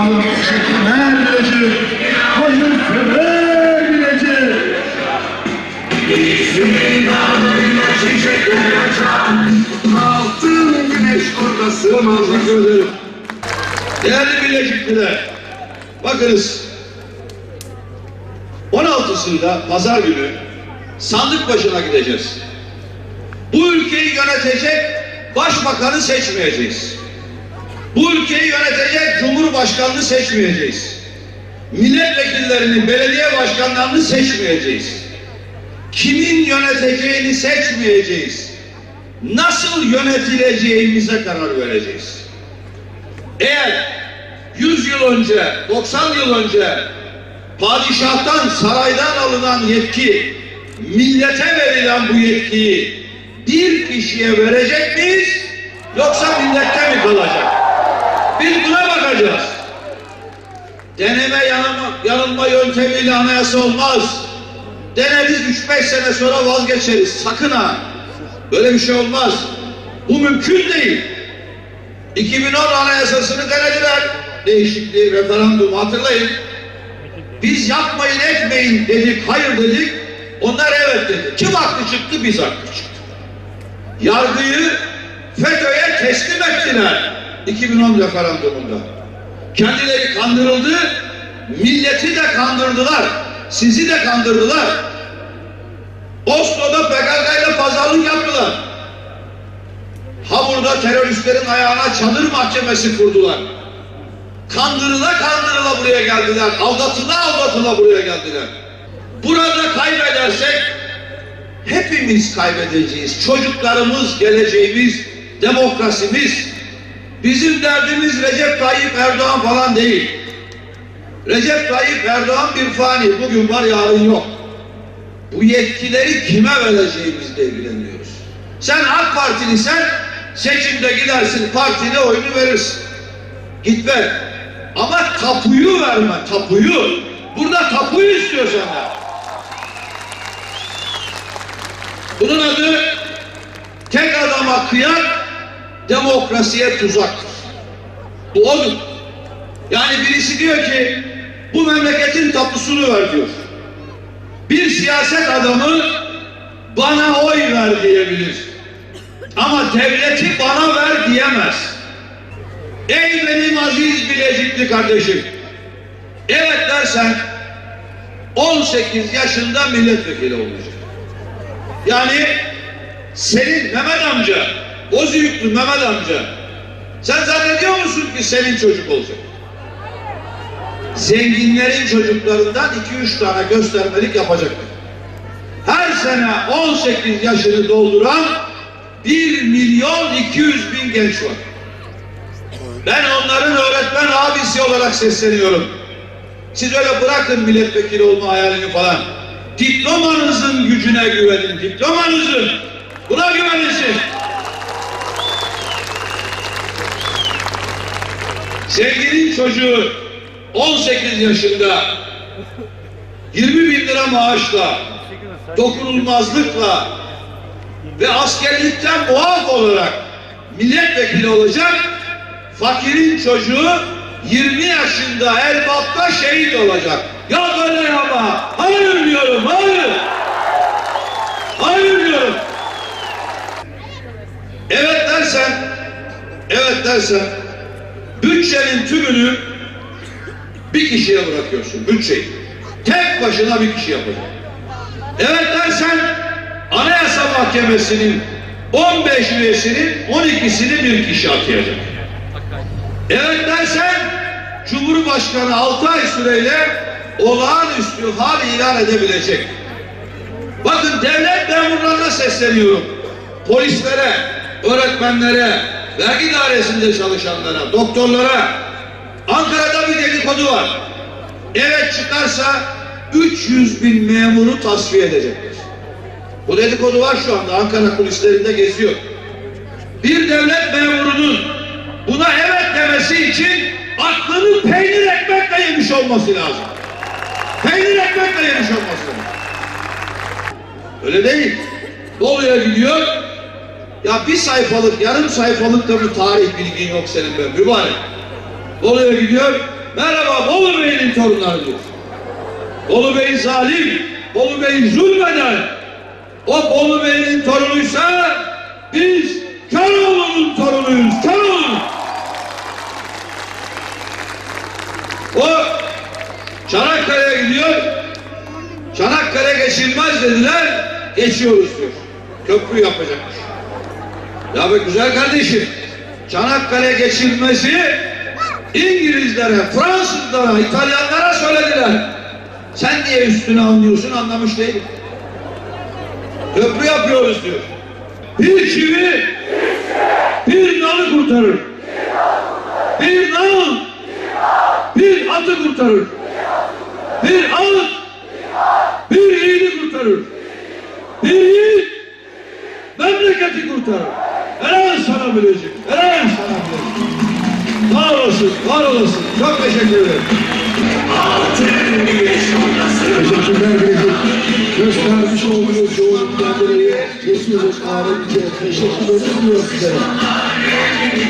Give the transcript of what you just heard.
Sağlık teşekkürler bilecek. Hayırsever bilecek. Altın güneş orada sığmaz. Teşekkür ederim. Değerli Birleşikliler, bakınız 16'sında pazar günü sandık başına gideceğiz. Bu ülkeyi yönetecek başbakanı seçmeyeceğiz. Bu ülkeyi yönetecek cumhurbaşkanını seçmeyeceğiz. Milletvekillerini, belediye başkanlarını seçmeyeceğiz. Kimin yöneteceğini seçmeyeceğiz. Nasıl yönetileceğimize karar vereceğiz. Eğer 100 yıl önce, 90 yıl önce padişahtan, saraydan alınan yetki, millete verilen bu yetkiyi bir kişiye verecek miyiz? Yoksa millette mi kalacak? Biz buna bakacağız. Deneme yanılma, yanılma yöntemiyle anayasa olmaz. Deneriz 3-5 sene sonra vazgeçeriz. Sakın ha. Böyle bir şey olmaz. Bu mümkün değil. 2010 anayasasını denediler. Değişikliği, referandum hatırlayın. Biz yapmayın etmeyin dedik, hayır dedik. Onlar evet dedi. Kim haklı çıktı? Biz haklı çıktık. Yargıyı FETÖ'ye teslim ettiler 2010 referandumunda. Kendileri kandırıldı, milleti de kandırdılar, sizi de kandırdılar. Oslo'da PKK ile pazarlık yaptılar. Hamur'da teröristlerin ayağına çadır mahkemesi kurdular. Kandırıla kandırıla buraya geldiler. Aldatıla aldatıla buraya geldiler. Burada kaybedersek hepimiz kaybedeceğiz. Çocuklarımız, geleceğimiz, demokrasimiz. Bizim derdimiz Recep Tayyip Erdoğan falan değil. Recep Tayyip Erdoğan bir fani. Bugün var yarın yok. Bu yetkileri kime vereceğimizle ilgileniyoruz. Sen AK Partilisen seçimde gidersin partine oyunu verirsin. Git ver. Ama tapuyu verme, tapuyu. Burada tapuyu istiyor senden. Bunun adı tek adama kıyak, demokrasiye tuzaktır. Bu odur. Yani birisi diyor ki bu memleketin tapusunu ver diyor. Bir siyaset adamı bana oy ver diyebilir. Ama devleti bana ver diyemez. Ey benim aziz Bilecikli kardeşim. Evet dersen 18 yaşında milletvekili olacak. Yani senin Mehmet amca, Bozüyüklü Mehmet amca sen zannediyor musun ki senin çocuk olacak? Zenginlerin çocuklarından 2-3 tane göstermelik yapacaklar. Her sene 18 yaşını dolduran 1 milyon 200 bin genç var. Ben onların öğretmen abisi olarak sesleniyorum. Siz öyle bırakın milletvekili olma hayalini falan. Diplomanızın gücüne güvenin, diplomanızın. Buna güveninsin. Sevgilin çocuğu 18 yaşında 20 bin lira maaşla, dokunulmazlıkla ve askerlikten muaf olarak milletvekili olacak, fakirin çocuğu 20 yaşında Elbap'ta şehit olacak. Ya böyle yapma. Hayır diyorum, hayır. Hayır diyorum. Evet dersen, evet dersen, bütçenin tümünü bir kişiye bırakıyorsun, bütçeyi. Tek başına bir kişi yapacak. Evet dersen, Anayasa Mahkemesi'nin 15 üyesinin 12'sini bir kişi atayacak. Evet dersen Cumhurbaşkanı 6 ay süreyle olağanüstü hal ilan edebilecek. Bakın devlet memurlarına sesleniyorum. Polislere, öğretmenlere, vergi dairesinde çalışanlara, doktorlara. Ankara'da bir dedikodu var. Evet çıkarsa 300 bin memuru tasfiye edecekler. Bu dedikodu var şu anda Ankara kulislerinde geziyor. Bir devlet memurunun buna evet demesi için aklının peynir ekmekle yemiş olması lazım. Peynir ekmekle yemiş olması lazım. Öyle değil. Bolu'ya gidiyor. Ya bir sayfalık, yarım sayfalık da bu tarih bilgin yok senin be mübarek. Bolu'ya gidiyor. merhaba Bolu Bey'in torunları diyor. Bolu Bey zalim, Bolu Bey zulmeden. O Bolu Bey'in torunuysa biz Köroğlu'nun torunuyuz. Köroğlu. O Çanakkale'ye gidiyor. Çanakkale geçilmez dediler. Geçiyoruz diyor. Köprü yapacakmış. Ya be güzel kardeşim. Çanakkale geçilmesi İngilizlere, Fransızlara, İtalyanlara söylediler. Sen niye üstüne alıyorsun anlamış değilim. Köprü yapıyoruz diyor. Bir çivi bir nalı kurtarır. Bir nal bir atı kurtarır. Bir at bir yiğidi kurtarır. Bir yiğit memleketi kurtarır. Helal sana Bilecik. Helal sana Bilecik. Var olasın, var olasın. Çok teşekkür ederim. Teşekkürler Bilecik. Göstermiş olduğunuz yoğunluktan dolayı geçiyoruz ağabeyce. Teşekkür ediyoruz size. Hayırsever